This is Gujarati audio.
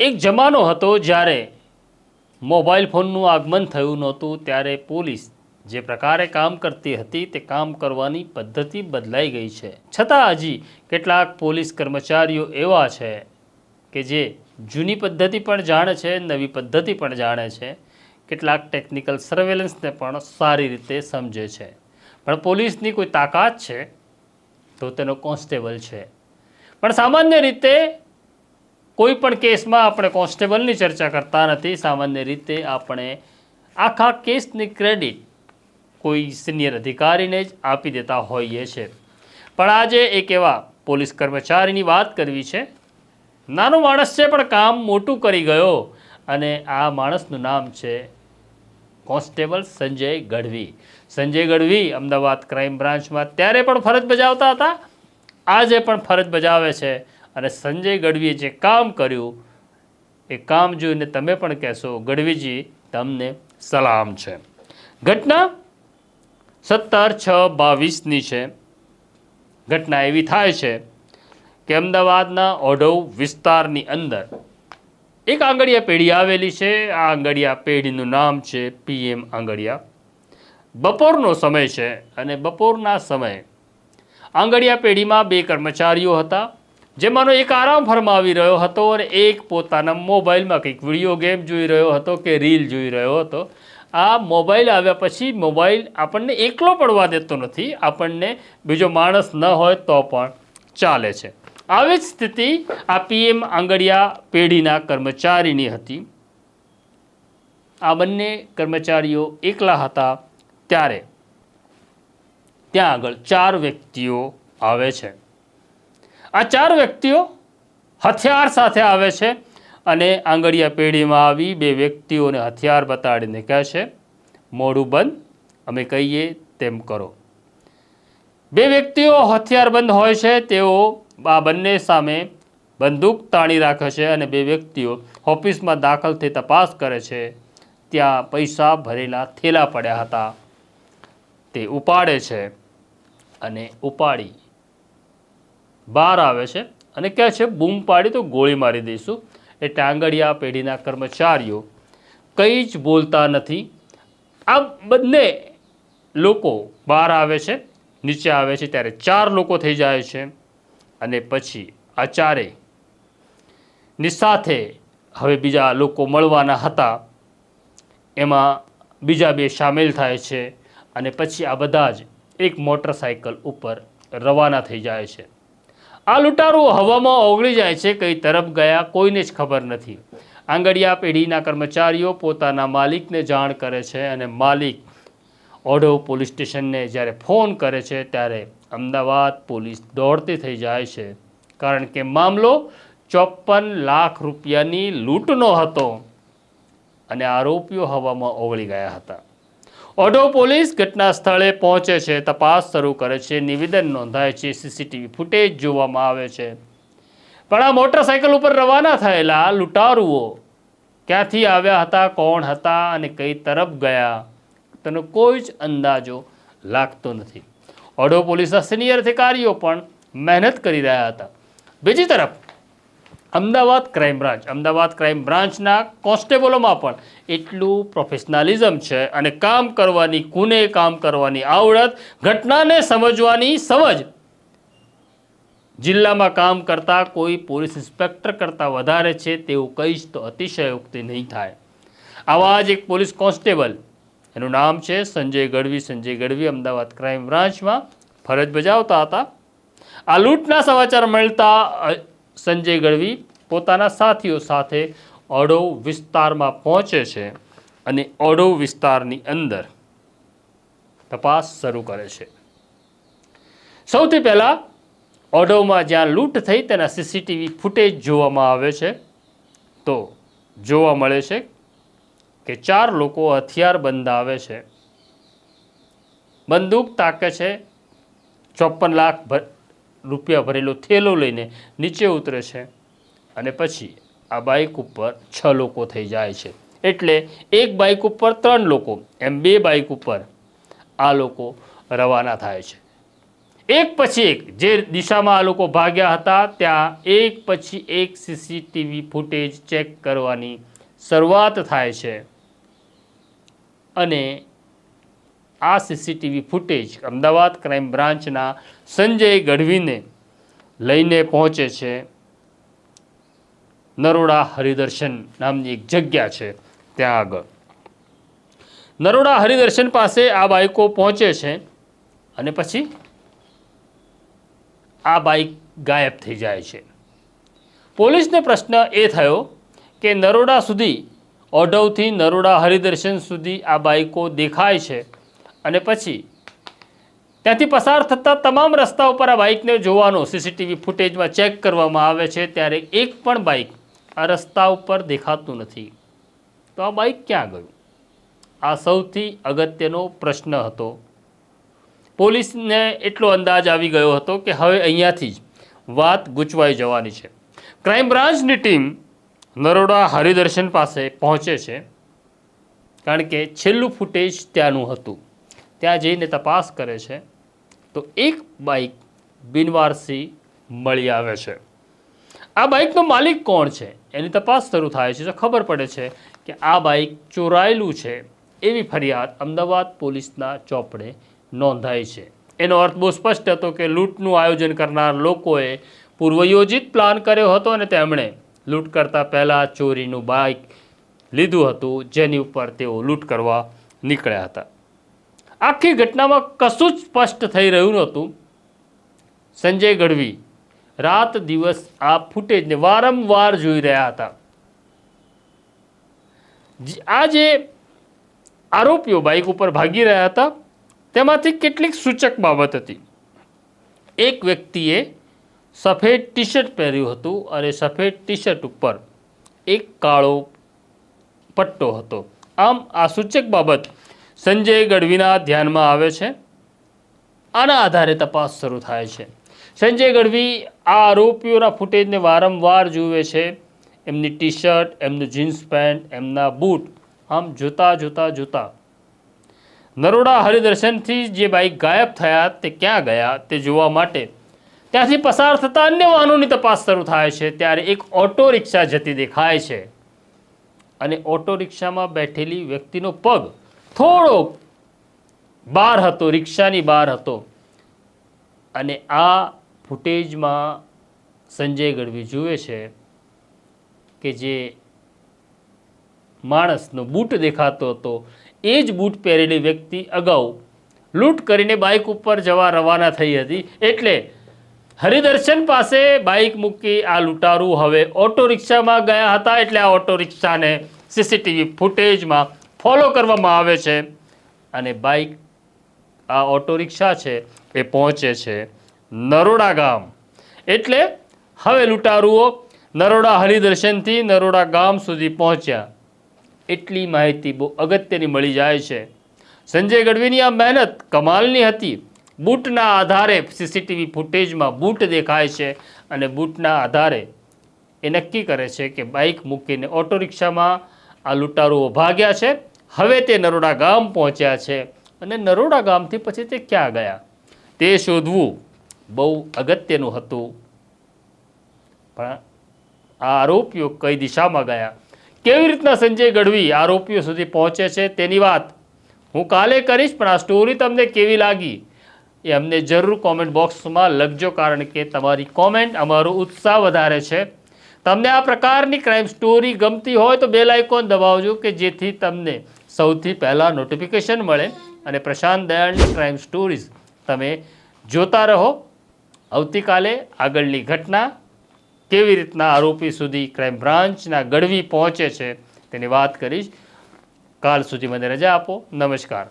એક જમાનો હતો જ્યારે મોબાઈલ ફોનનું આગમન થયું નહોતું, ત્યારે પોલીસ જે પ્રકારે કામ કરતી હતી તે કામ કરવાની પદ્ધતિ બદલાઈ ગઈ છે. છતાં હજી કેટલાક પોલીસ કર્મચારીઓ એવા છે કે જે જૂની પદ્ધતિ પણ જાણે છે, નવી પદ્ધતિ પણ જાણે છે. કેટલાક ટેકનિકલ સર્વેલન્સને પણ સારી રીતે સમજે છે. પણ પોલીસની કોઈ તાકાત છે? તો તેનો કોન્સ્ટેબલ છે. પણ સામાન્ય રીતે કોઈ પણ કેસમાં આપણે કોન્સ્ટેબલની ચર્ચા કરતા નથી. સામાન્ય રીતે આપણે આખા કેસની ક્રેડિટ કોઈ સિનિયર અધિકારીને જ આપી દેતા હોઈએ છીએ પણ આજે એક એવા પોલીસ કર્મચારીની વાત કરવી છે. નાનો માણસ છે, પણ કામ મોટું કરી ગયો અને આ માણસનું નામ છે કોન્સ્ટેબલ સંજય ગઢવી. સંજય ગઢવી અમદાવાદ ક્રાઇમ બ્રાન્ચમાં ત્યારે પણ ફરજ બજાવતા હતા. આજે પણ ફરજ બજાવે છે. અને સંજય ગઢવીએ જે કામ કર્યું, એ કામ જોઈને તમે પણ કહેશો, ગઢવીજી, તમને સલામ છે. ઘટના સત્તર છ બાવીસની છે. ઘટના એવી થાય છે કે અમદાવાદના ઓઢવ વિસ્તારની અંદર એક આંગળિયા પેઢી આવેલી છે. આ આંગળિયા પેઢીનું નામ છે પીએમ આંગળિયા. બપોરનો સમય છે અને બપોરના સમયે આંગળિયા પેઢીમાં બે કર્મચારીઓ હતા. જેમાંનો એક આરામ ફરમાવી રહ્યો હતો અને એક પોતાના મોબાઈલમાં કંઈક વીડિયો ગેમ જોઈ રહ્યો હતો કે રીલ જોઈ રહ્યો હતો. આ મોબાઈલ આવ્યા પછી મોબાઈલ આપણને એકલો પડવા દેતો નથી, આપણને બીજો માણસ ન હોય તો પણ ચાલે છે. આવી જ સ્થિતિ આ પીએમ આંગળિયા પેઢીના કર્મચારીની હતી. આ બંને કર્મચારીઓ એકલા હતા ત્યારે. ત્યાં આગળ ચાર વ્યક્તિઓ આવે છે. આ ચાર વ્યક્તિઓ હથિયાર સાથે આવે છે અને આંગળીયા પેઢીમાં આવી બે વ્યક્તિઓને હથિયાર બતાડીને કહે છે મોડું બંધ, અમે કહીએ તેમ કરો. બે વ્યક્તિઓ હથિયારબંધ હોય છે, તેઓ આ બંને સામે બંદૂક તાણી રાખે છે અને બે વ્યક્તિઓ ઓફિસમાં દાખલ થઈ તપાસ કરે છે, ત્યાં પૈસા ભરેલા થેલા પડ્યા હતા. તે ઉપાડે છે અને ઉપાડી બહાર આવે છે અને કહે છે, બૂમ પાડી તો ગોળી મારી દઈશું. એટલે ટાંગડિયા પેઢીના કર્મચારીઓ કંઈ જ બોલતા નથી. આ બંને લોકો બહાર આવે છે, નીચે આવે છે, ત્યારે ચાર લોકો થઈ જાય છે અને પછી આ ચારેની સાથે હવે બીજા લોકો મળવાના હતા. એમાં બીજા બે સામેલ થાય છે અને પછી આ બધા જ એક મોટરસાયકલ ઉપર રવાના થઈ જાય છે. આ લૂંટારો હવામાં ઓગળી જાય છે, કઈ તરફ ગયા કોઈને જ ખબર નથી. આંગડિયા પેઢીના કર્મચારીઓ પોતાના માલિકને જાણ કરે છે અને માલિક ઓઢવ પોલીસ સ્ટેશનને જ્યારે ફોન કરે છે, ત્યારે અમદાવાદ પોલીસ દોડતી થઈ જાય છે. કારણ કે મામલો ચોપન લાખ રૂપિયાની લૂંટનો હતો અને આરોપીઓ હવામાં ઓગળી ગયા હતા. ઓઢવ પોલીસ ઘટના સ્થળે પહોંચે છે. તપાસ શરૂ કરે છે. નિવેદન નોંધાય છે. સીસીટીવી ફૂટેજ જોવામાં આવે છે. પણ આ મોટરસાયકલ ઉપર રવાના થયેલા લૂંટારુઓ ક્યાંથી આવ્યા હતા? કોણ હતા? અને કઈ તરફ ગયા? તેનો કોઈ જ અંદાજો લાગતો નથી. ઓઢવ પોલીસના સિનિયર અધિકારીઓ પણ મહેનત કરી રહ્યા હતા. બીજી તરફ Ahmedabad crime branch Ahmedabad crime બ્રાન્ચના કોન્સ્ટેબલોમાં પણ એટલું પ્રોફેશનલિઝમ છે અને કામ કરવાની કુને કામ કરવાની આવડત, ઘટનાને સમજવાની સમજ. જિલ્લામાં કામ કરતા કોઈ પોલીસ ઇન્સ્પેક્ટર કરતાં વધારે છે તેવું કહીશ તો અતિશયોક્તિ નહીં થાય. આવા જ એક પોલીસ કોન્સ્ટેબલ, એનું નામ છે સંજય ગઢવી. સંજય ગઢવી અમદાવાદ ક્રાઇમ બ્રાન્ચમાં ફરજ બજાવતા હતા. આ લૂંટના સમાચાર મળતા સંજય ગઢવી પોતાના સાથીઓ સાથે અડો વિસ્તારમાં પહોંચે છે અને અડો વિસ્તારની અંદર તપાસ શરૂ કરે છે. સૌથી પહેલાં ઓડોમાં જ્યાં લૂંટ થઈ તેના સીસીટીવી ફૂટેજ જોવામાં આવે છે. તો જોવા મળે છે કે ચાર લોકો હથિયાર બંધ આવે છે. બંદૂક તાકે છે ચોપન લાખ રૂપિયા ભરેલો થેલો લઈને નીચે ઉતરે છે અને પછી આ બાઇક ઉપર છ લોકો થઈ જાય છે. એટલે એક બાઇક ઉપર ત્રણ લોકો, એમ બે બાઇક ઉપર આ લોકો રવાના થાય છે. એક પછી એક, જે દિશામાં આ લોકો ભાગ્યા હતા, ત્યાં એક પછી એક સીસીટીવી ફૂટેજ ચેક કરવાની શરૂઆત થાય છે. અને આ સીસીટીવી ફૂટેજ અમદાવાદ ક્રાઇમ બ્રાન્ચના સંજય ગઢવીને લઈને પહોંચે છે નરોડા હરિદર્શન નામની એક જગ્યા છે ત્યાં આગળ. નરોડા હરિદર્શન પાસે આ બાઈકો પહોંચે છે અને પછી આ બાઈક ગાયબ થઈ જાય છે. પોલીસને પ્રશ્ન એ થયો કે નરોડા સુધી, ઓઢવથી નરોડા હરિદર્શન સુધી આ બાઈકો દેખાય છે અને પછી ત્યાંથી પસાર થતા તમામ રસ્તા ઉપર આ બાઇકને જોવાનો સીસીટીવી ફૂટેજમાં ચેક કરવામાં આવે છે. ત્યારે એક પણ બાઇક આ રસ્તા ઉપર દેખાતું નથી. તો આ બાઇક ક્યાં ગયું? આ સૌથી અગત્યનો પ્રશ્ન હતો. પોલીસને એટલો અંદાજ આવી ગયો હતો કે હવે અહીંયાથી જ વાત ગૂંચવાઈ જવાની છે. ક્રાઇમ બ્રાન્ચની ટીમ નરોડા હરિદર્શન પાસે પહોંચે છે. કારણ કે છેલ્લું ફૂટેજ ત્યાંનું હતું. ત્યાં જઈને તપાસ કરે છે, તો એક બાઇક બિનવારસી મળી આવે છે. આ બાઇકનો માલિક કોણ છે? એની તપાસ શરૂ થાય છે. તો ખબર પડે છે કે આ બાઇક ચોરાયેલું છે, એવી ફરિયાદ અમદાવાદ પોલીસના ચોપડે નોંધાઈ છે. એનો અર્થ બહુ સ્પષ્ટ હતો કે લૂંટનું આયોજન કરનાર લોકોએ પૂર્વયોજિત પ્લાન કર્યો હતો અને તેમણે લૂંટ કરતા પહેલાં ચોરીનું બાઇક લીધું હતું, જેની ઉપર તેઓ લૂંટ કરવા નીકળ્યા હતા. આખી ઘટનામાં કશું જ સ્પષ્ટ થઈ રહ્યું નહોતું. સંજય ગઢવી રાત દિવસ આ ફૂટેજને વારંવાર જોઈ રહ્યા હતા. આ જે આરોપીઓ બાઇક ઉપર ભાગી રહ્યા હતા, તેમાંથી કેટલીક સૂચક બાબત હતી. એક વ્યક્તિએ સફેદ ટી શર્ટ પહેર્યું હતું અને સફેદ ટી શર્ટ ઉપર એક કાળો પટ્ટો હતો. આમ આ સૂચક બાબત સંજય ગઢવીના ધ્યાનમાં આવે છે. આના આધારે તપાસ શરૂ થાય છે. સંજય ગઢવી આ આરોપીઓના ફૂટેજને વારંવાર જુએ છે. એમની ટી શર્ટ એમનું જીન્સ પેન્ટ, એમના બૂટ આમ જોતા જોતા જોતા. નરોડા હરિદર્શનથી જે બાઇક ગાયબ થયા તે ક્યાં ગયા તે જોવા માટે. ત્યાંથી પસાર થતા અન્ય વાહનોની તપાસ શરૂ થાય છે. ત્યારે એક ઓટો રિક્ષા જતી દેખાય છે. અને ઓટો રિક્ષામાં બેઠેલી વ્યક્તિનો પગ થોડો બહાર હતો, રિક્ષાની બહાર હતો. અને આ ફૂટેજમાં સંજય ગઢવી જુએ છે કે જે માણસનો બૂટ દેખાતો હતો, એ જ બૂટ પહેરેલી વ્યક્તિ અગાઉ લૂંટ કરીને બાઇક ઉપર જવા રવાના થઈ હતી. એટલે હરિદર્શન પાસે બાઇક મૂકી આ લૂંટારું હવે ઓટો રિક્ષામાં ગયા હતા. એટલે આ ઓટો રિક્ષાને સીસીટીવી ફૂટેજમાં ફોલો કરવામાં આવે છે અને બાઇક આ ઓટો રિક્ષા છે એ પહોંચે છે નરોડા ગામ. એટલે હવે લૂંટારુઓ નરોડા હરિદર્શનથી નરોડા ગામ સુધી પહોંચ્યા. એટલી માહિતી બહુ અગત્યની મળી જાય છે. સંજય ગઢવીની આ મહેનત કમાલની હતી. બૂટના આધારે સીસીટીવી ફૂટેજમાં બૂટ દેખાય છે અને બૂટના આધારે એ નક્કી કરે છે કે બાઇક મૂકીને ઓટો રિક્ષામાં આ લૂંટારુઓ ભાગ્યા છે. હવે તે નરોડા ગામ પહોંચ્યા છે અને નરોડા ગામથી પછી તે ક્યાં ગયા? તે શોધવું બહુ અગત્યનું હતું. પણ આ આરોપીઓ કઈ દિશામાં ગયા? કેવી રીતના સંજય ગઢવી આરોપીઓ સુધી પહોંચે છે તેની વાત હું કાલે કરીશ, પણ આ સ્ટોરી તમને કેવી લાગી એ અમને જરૂર કોમેન્ટ બોક્સમાં લખજો, કારણ કે તમારી કોમેન્ટ અમારો ઉત્સાહ વધારે છે. તમને આ પ્રકારની ક્રાઇમ સ્ટોરી ગમતી હોય તો બેલ આઇકોન દબાવજો કે જેથી તમને સૌથી પહેલાં નોટિફિકેશન મળે અને પ્રશાંત દયાળની ક્રાઇમ સ્ટોરીઝ તમે જોતા રહો. આવતીકાલે આગળની ઘટના કેવી રીતના આરોપી સુધી ક્રાઇમ બ્રાન્ચના ગઢવી પહોંચે છે તેની વાત કરીશ. કાલ સુધી મને રજા આપો. નમસ્કાર.